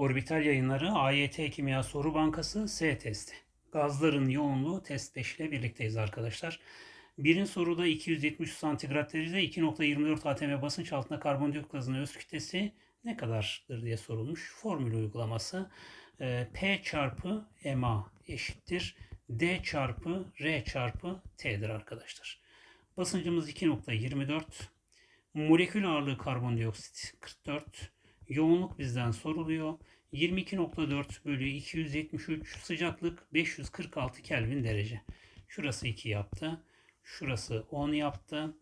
Orbital yayınları AYT Kimya Soru Bankası S testi. Gazların yoğunluğu test 5 ile birlikteyiz arkadaşlar. Birin soruda 273 santigrat derecede 2.24 atm basınç altında karbondioksit gazının öz kütlesi ne kadardır diye sorulmuş. Formül uygulaması e, P çarpı MA eşittir D çarpı R çarpı T'dir arkadaşlar. Basıncımız 2.24. Molekül ağırlığı karbondioksit 44. Yoğunluk bizden soruluyor. 22.4 bölü 273 sıcaklık 546 Kelvin derece. Şurası 2 yaptı. Şurası 10 yaptı.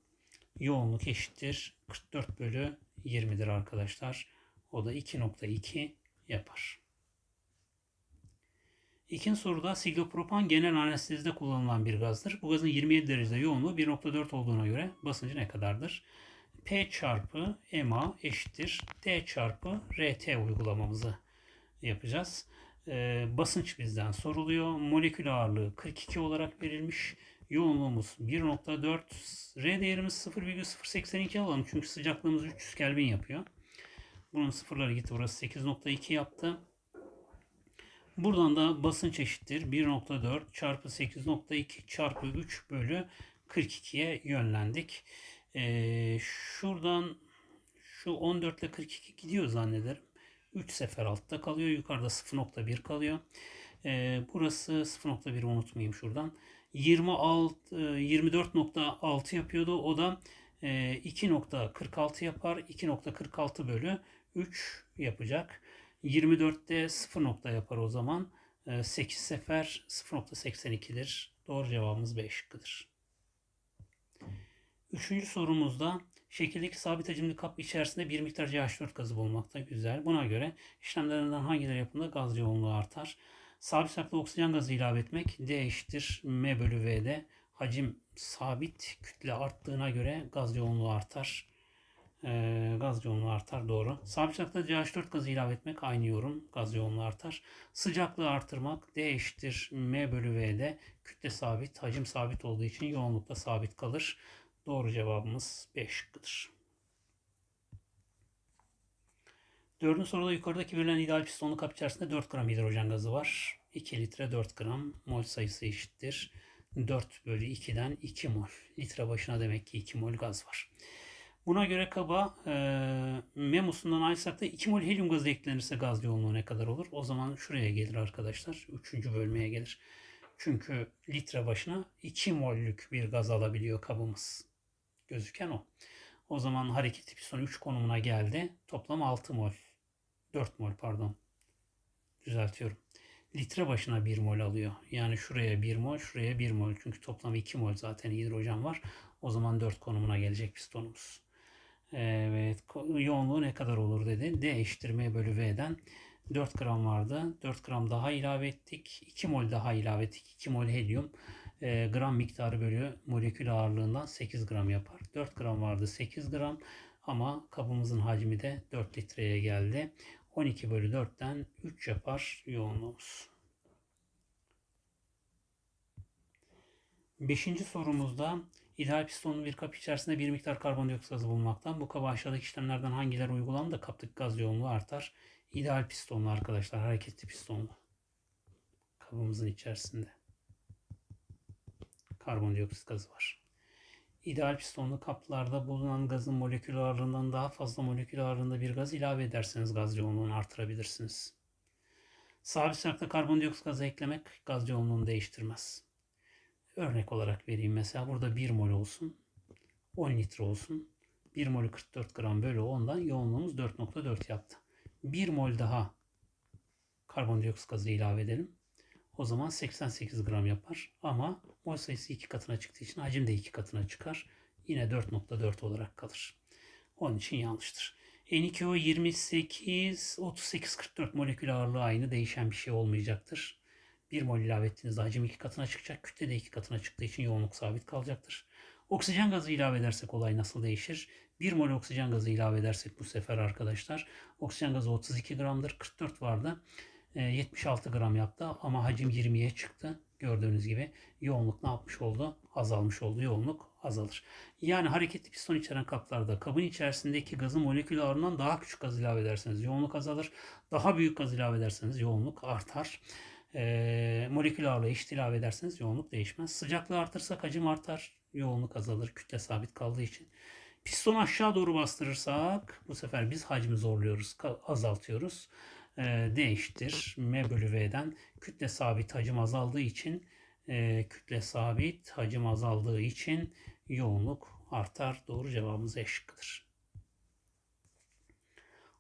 Yoğunluk eşittir. 44 bölü 20'dir arkadaşlar. O da 2.2 yapar. İkinci soruda siglopropan genel anestezide kullanılan bir gazdır. Bu gazın 27 derecede yoğunluğu 1.4 olduğuna göre basıncı ne kadardır? P çarpı MA eşittir D çarpı RT uygulamamızı yapacağız. Ee, basınç bizden soruluyor. Molekül ağırlığı 42 olarak verilmiş. Yoğunluğumuz 1.4. R değerimiz 0,082 alalım. Çünkü sıcaklığımız 300 Kelvin yapıyor. Bunun sıfırları gitti. Burası 8.2 yaptı. Buradan da basınç eşittir 1.4 çarpı 8.2 çarpı 3 bölü 42'ye yönlendik. Ee, şuradan şu 14 ile 42 gidiyor zannederim. 3 sefer altta kalıyor. Yukarıda 0.1 kalıyor. Ee, burası 0.1 unutmayayım şuradan. 26 24.6 yapıyordu. O da e, 2.46 yapar. 2.46 bölü 3 yapacak. 24'te 0 nokta yapar o zaman. 8 sefer 0.82'dir. Doğru cevabımız B şıkkıdır. Üçüncü sorumuzda şekildeki sabit hacimli kap içerisinde bir miktar CH4 gazı bulunmakta. Güzel. Buna göre işlemlerinden hangileri yapımında gaz yoğunluğu artar? Sabit saklı oksijen gazı ilave etmek D eşittir M bölü V'de. Hacim sabit kütle arttığına göre gaz yoğunluğu artar. Ee, gaz yoğunluğu artar doğru. Sabit sıcaklıkta CH4 gazı ilave etmek aynı yorum. Gaz yoğunluğu artar. Sıcaklığı artırmak D eşittir M bölü V'de. Kütle sabit, hacim sabit olduğu için yoğunlukta sabit kalır. Doğru cevabımız B şıkkıdır. Dördüncü soruda yukarıdaki verilen ideal pistonlu kap içerisinde 4 gram hidrojen gazı var. 2 litre 4 gram mol sayısı eşittir. 4 bölü 2'den 2 mol. Litre başına demek ki 2 mol gaz var. Buna göre kaba e, memusundan ayrılsak da 2 mol helyum gazı eklenirse gaz yoğunluğu ne kadar olur? O zaman şuraya gelir arkadaşlar. Üçüncü bölmeye gelir. Çünkü litre başına 2 mollük bir gaz alabiliyor kabımız. Gözüken o. O zaman hareketli piston 3 konumuna geldi. Toplam 6 mol. 4 mol pardon. Düzeltiyorum. Litre başına 1 mol alıyor. Yani şuraya 1 mol, şuraya 1 mol. Çünkü toplam 2 mol zaten hidrojen var. O zaman 4 konumuna gelecek pistonumuz. Evet. Yoğunluğu ne kadar olur dedi. D eşittir M bölü V'den 4 gram vardı. 4 gram daha ilave ettik. 2 mol daha ilave ettik. 2 mol helyum. E, gram miktarı bölü molekül ağırlığından 8 gram yapar. 4 gram vardı 8 gram. Ama kabımızın hacmi de 4 litreye geldi. 12 bölü 4'ten 3 yapar yoğunluğumuz. Beşinci sorumuzda ideal pistonlu bir kap içerisinde bir miktar karbondioksit gazı bulunmaktan bu kaba aşağıdaki işlemlerden hangileri uygulanır da kaptaki gaz yoğunluğu artar? İdeal pistonlu arkadaşlar, hareketli pistonlu. Kabımızın içerisinde karbondioksit gazı var. İdeal pistonlu kaplarda bulunan gazın molekül ağırlığından daha fazla molekül ağırlığında bir gaz ilave ederseniz gaz yoğunluğunu artırabilirsiniz. Sabit sıcakta karbondioksit gazı eklemek gaz yoğunluğunu değiştirmez. Örnek olarak vereyim mesela burada 1 mol olsun. 10 litre olsun. 1 molü 44 gram bölü 10'dan yoğunluğumuz 4.4 yaptı. 1 mol daha karbondioksit gazı ilave edelim. O zaman 88 gram yapar. Ama mol sayısı 2 katına çıktığı için hacim de 2 katına çıkar. Yine 4.4 olarak kalır. Onun için yanlıştır. N2O 28, 38, 44 molekül ağırlığı aynı. Değişen bir şey olmayacaktır. 1 mol ilave ettiğinizde hacim 2 katına çıkacak. Kütle de 2 katına çıktığı için yoğunluk sabit kalacaktır. Oksijen gazı ilave edersek olay nasıl değişir? 1 mol oksijen gazı ilave edersek bu sefer arkadaşlar oksijen gazı 32 gramdır. 44 vardı. 76 gram yaptı ama hacim 20'ye çıktı. Gördüğünüz gibi yoğunluk ne yapmış oldu? Azalmış oldu. Yoğunluk azalır. Yani hareketli piston içeren kaplarda kabın içerisindeki gazın molekül ağırlığından daha küçük gaz ilave ederseniz yoğunluk azalır. Daha büyük gaz ilave ederseniz yoğunluk artar. E, molekül ağırlığı eşit ilave ederseniz yoğunluk değişmez. Sıcaklığı artırsak hacim artar. Yoğunluk azalır. Kütle sabit kaldığı için. Pistonu aşağı doğru bastırırsak bu sefer biz hacmi zorluyoruz, azaltıyoruz. E, D M bölü V'den kütle sabit hacim azaldığı için e, kütle sabit hacim azaldığı için yoğunluk artar. Doğru cevabımız E şıkkıdır.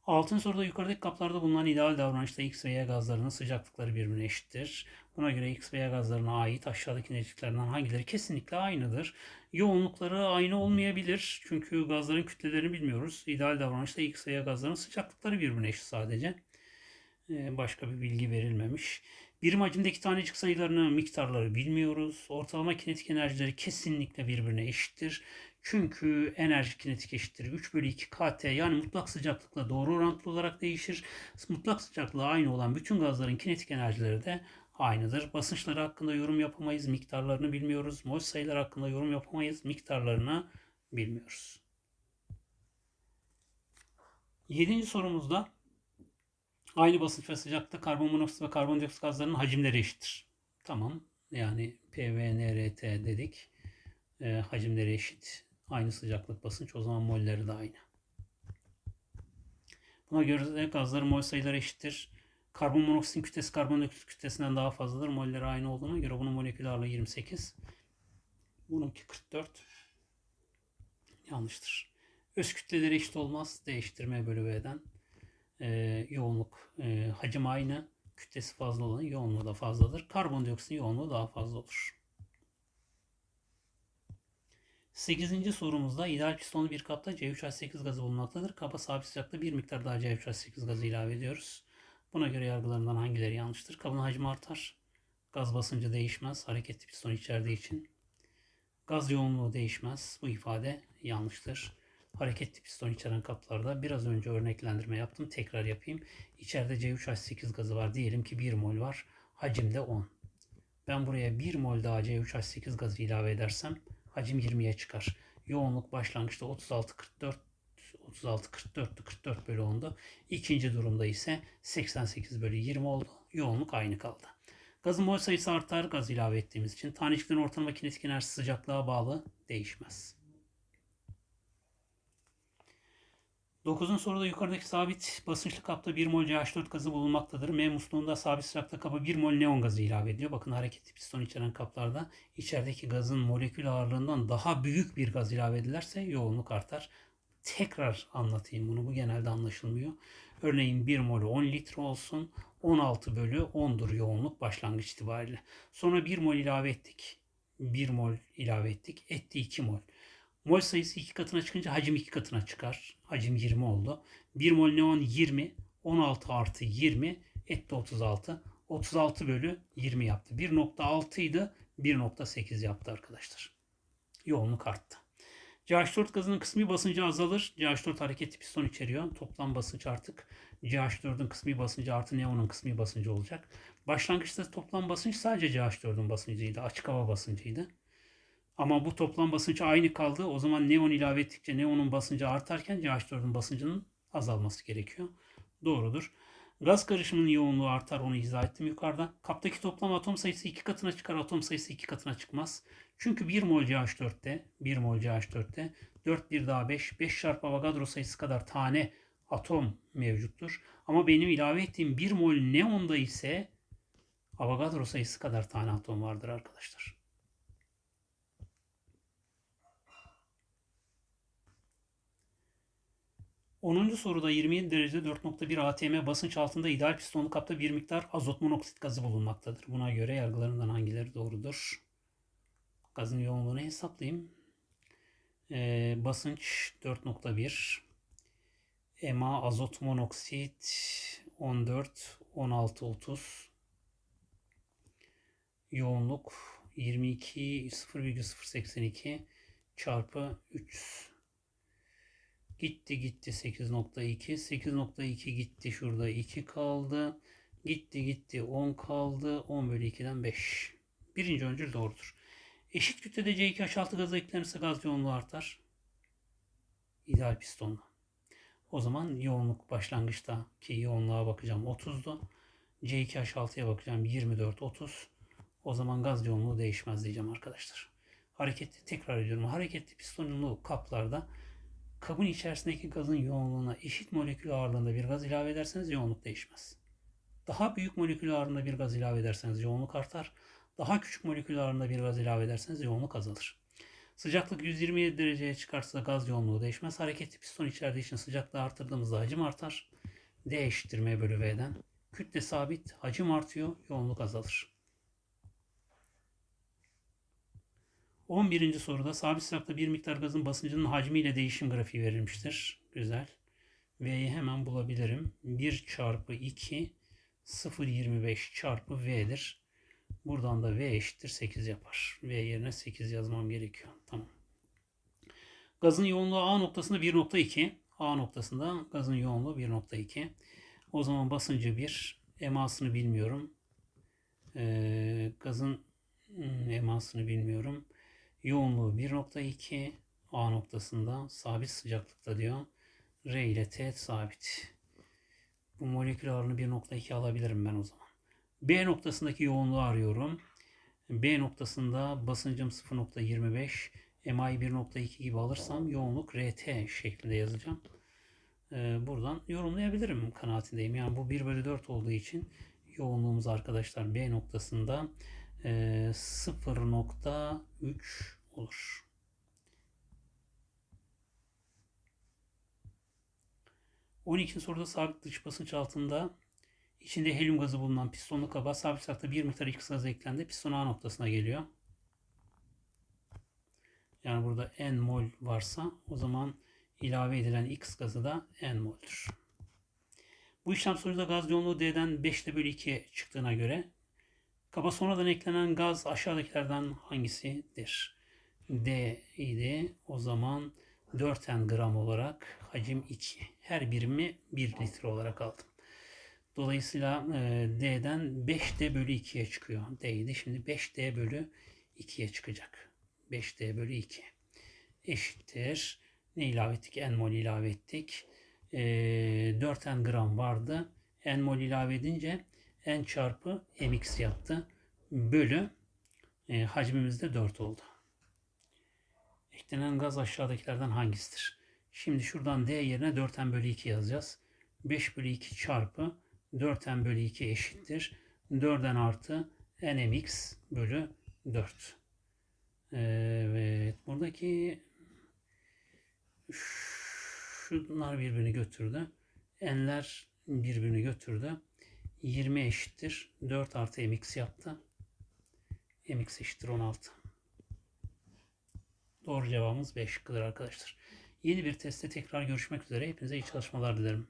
Altın soruda yukarıdaki kaplarda bulunan ideal davranışta X ve Y gazlarının sıcaklıkları birbirine eşittir. Buna göre X ve Y gazlarına ait aşağıdaki neticilerinden hangileri kesinlikle aynıdır? Yoğunlukları aynı olmayabilir. Çünkü gazların kütlelerini bilmiyoruz. İdeal davranışta X ve Y gazlarının sıcaklıkları birbirine eşit sadece. Ee, başka bir bilgi verilmemiş. Birim hacimdeki tanecik sayılarını, miktarları bilmiyoruz. Ortalama kinetik enerjileri kesinlikle birbirine eşittir. Çünkü enerji kinetik eşittir 3 bölü 2 KT yani mutlak sıcaklıkla doğru orantılı olarak değişir. Mutlak sıcaklığı aynı olan bütün gazların kinetik enerjileri de aynıdır. Basınçları hakkında yorum yapamayız, miktarlarını bilmiyoruz. Mol sayıları hakkında yorum yapamayız, miktarlarını bilmiyoruz. Yedinci sorumuzda aynı basınç ve sıcaklıkta karbon monoksit ve karbondioksit gazlarının hacimleri eşittir. Tamam. Yani PVNRT dedik. E, hacimleri eşit. Aynı sıcaklık basınç. O zaman molleri de aynı. Buna göre gazların mol sayıları eşittir. Karbon monoksitin kütlesi karbondioksit kütlesinden daha fazladır. Molleri aynı olduğuna göre bunun molekül ağırlığı 28. Bununki 44. Yanlıştır. Öz kütleleri eşit olmaz. Değiştirme bölü V'den. Ee, yoğunluk e, hacim aynı. Kütlesi fazla olan yoğunluğu da fazladır. Karbondioksitin yoğunluğu daha fazla olur. 8. sorumuzda ideal pistonlu bir kapta C3H8 gazı bulunmaktadır. Kaba sabit sıcaklıkta bir miktar daha C3H8 gazı ilave ediyoruz. Buna göre yargılarından hangileri yanlıştır? Kabın hacmi artar. Gaz basıncı değişmez. Hareketli piston içerdiği için. Gaz yoğunluğu değişmez. Bu ifade yanlıştır. Hareketli piston içeren kaplarda biraz önce örneklendirme yaptım. Tekrar yapayım. İçeride C3H8 gazı var. Diyelim ki 1 mol var. Hacim de 10. Ben buraya 1 mol daha C3H8 gazı ilave edersem hacim 20'ye çıkar. Yoğunluk başlangıçta 36 44 36 44 44 bölü 10'du. İkinci durumda ise 88 bölü 20 oldu. Yoğunluk aynı kaldı. Gazın mol sayısı artar gaz ilave ettiğimiz için. Taneciklerin ortalama kinetik enerjisi sıcaklığa bağlı değişmez. 9. soruda yukarıdaki sabit basınçlı kapta 1 mol CH4 gazı bulunmaktadır. M musluğunda sabit sıcaklık kaba 1 mol neon gazı ilave ediliyor. Bakın hareketli piston içeren kaplarda içerideki gazın molekül ağırlığından daha büyük bir gaz ilave edilerse yoğunluk artar. Tekrar anlatayım bunu. Bu genelde anlaşılmıyor. Örneğin 1 mol 10 litre olsun. 16 bölü 10'dur yoğunluk başlangıç itibariyle. Sonra 1 mol ilave ettik. 1 mol ilave ettik. Etti 2 mol. Mol sayısı 2 katına çıkınca hacim 2 katına çıkar. Hacim 20 oldu. 1 mol neon 20. 16 artı 20 etti 36. 36 bölü 20 yaptı. 1.6 idi. 1.8 yaptı arkadaşlar. Yoğunluk arttı. CH4 gazının kısmi basıncı azalır. CH4 hareketli piston içeriyor. Toplam basınç artık CH4'ün kısmi basıncı artı neonun kısmi basıncı olacak. Başlangıçta toplam basınç sadece CH4'ün basıncıydı. Açık hava basıncıydı. Ama bu toplam basınç aynı kaldı. O zaman neon ilave ettikçe neonun basıncı artarken CH4'ün basıncının azalması gerekiyor. Doğrudur. Gaz karışımının yoğunluğu artar onu izah ettim yukarıda. Kaptaki toplam atom sayısı iki katına çıkar, atom sayısı iki katına çıkmaz. Çünkü 1 mol CH4'te, 1 mol CH4'te 4 bir daha 5, 5 çarpı Avogadro sayısı kadar tane atom mevcuttur. Ama benim ilave ettiğim 1 mol neonda ise Avogadro sayısı kadar tane atom vardır arkadaşlar. Onuncu soruda 27 derecede 4.1 atm basınç altında ideal pistonlu kapta bir miktar azot monoksit gazı bulunmaktadır. Buna göre yargılarından hangileri doğrudur? Gazın yoğunluğunu hesaplayayım. Ee, basınç 4.1 EMA azot monoksit 14 16 30 yoğunluk 22 0,082 çarpı 3 Gitti gitti 8.2. 8.2 gitti şurada 2 kaldı. Gitti gitti 10 kaldı. 10 bölü 2'den 5. Birinci öncül doğrudur. Eşit kütlede C2H6 gazı eklenirse gaz yoğunluğu artar. İdeal pistonla. O zaman yoğunluk başlangıçtaki yoğunluğa bakacağım 30'du. C2H6'ya bakacağım 24 30. O zaman gaz yoğunluğu değişmez diyeceğim arkadaşlar. Hareketli tekrar ediyorum. Hareketli pistonlu kaplarda kabın içerisindeki gazın yoğunluğuna eşit molekül ağırlığında bir gaz ilave ederseniz yoğunluk değişmez. Daha büyük molekül ağırlığında bir gaz ilave ederseniz yoğunluk artar. Daha küçük molekül ağırlığında bir gaz ilave ederseniz yoğunluk azalır. Sıcaklık 127 dereceye çıkarsa gaz yoğunluğu değişmez. Hareketli piston içerdiği için sıcaklığı artırdığımızda hacim artar. D eşittir M bölü V'den. Kütle sabit, hacim artıyor, yoğunluk azalır. 11. soruda sabit sıcakta bir miktar gazın basıncının hacmiyle değişim grafiği verilmiştir. Güzel. V'yi hemen bulabilirim. 1 çarpı 2 0.25 çarpı V'dir. Buradan da V eşittir 8 yapar. V yerine 8 yazmam gerekiyor. Tamam. Gazın yoğunluğu A noktasında 1.2. A noktasında gazın yoğunluğu 1.2. O zaman basıncı 1. Emasını bilmiyorum. Ee, gazın hmm, emasını bilmiyorum. Yoğunluğu 1.2. A noktasında sabit sıcaklıkta diyor. R ile T sabit. Bu molekül ağırlığını 1.2 alabilirim ben o zaman. B noktasındaki yoğunluğu arıyorum. B noktasında basıncım 0.25, MI 1.2 gibi alırsam yoğunluk RT şeklinde yazacağım. Ee, buradan yorumlayabilirim kanaatindeyim. Yani bu 1 bölü 4 olduğu için yoğunluğumuz arkadaşlar B noktasında e, 0.3 olur. On ikinci soruda sabit dış basınç altında İçinde helyum gazı bulunan pistonlu kaba sabit sıcakta bir miktar X gazı eklendi. Piston A noktasına geliyor. Yani burada N mol varsa o zaman ilave edilen X gazı da N mol'dür. Bu işlem sonucunda gaz yoğunluğu D'den 5'te bölü 2 çıktığına göre kaba sonradan eklenen gaz aşağıdakilerden hangisidir? D idi. O zaman 4 N gram olarak hacim 2. Her birimi 1 litre olarak aldım. Dolayısıyla e, D'den 5D bölü 2'ye çıkıyor. D'ydi. Şimdi 5D bölü 2'ye çıkacak. 5D bölü 2 eşittir. Ne ilave ettik? N mol ilave ettik. E, 4 N gram vardı. N mol ilave edince N çarpı mx yaptı. Bölü e, hacmimiz de 4 oldu. Eklenen gaz aşağıdakilerden hangisidir? Şimdi şuradan D yerine 4N bölü 2 yazacağız. 5 bölü 2 çarpı 4n bölü 2 eşittir. 4n artı nmx bölü 4. Evet. Buradaki şunlar birbirini götürdü. N'ler birbirini götürdü. 20 eşittir. 4 artı mx yaptı. mx eşittir 16. Doğru cevabımız 5 şıkkıdır arkadaşlar. Yeni bir testte tekrar görüşmek üzere. Hepinize iyi çalışmalar dilerim.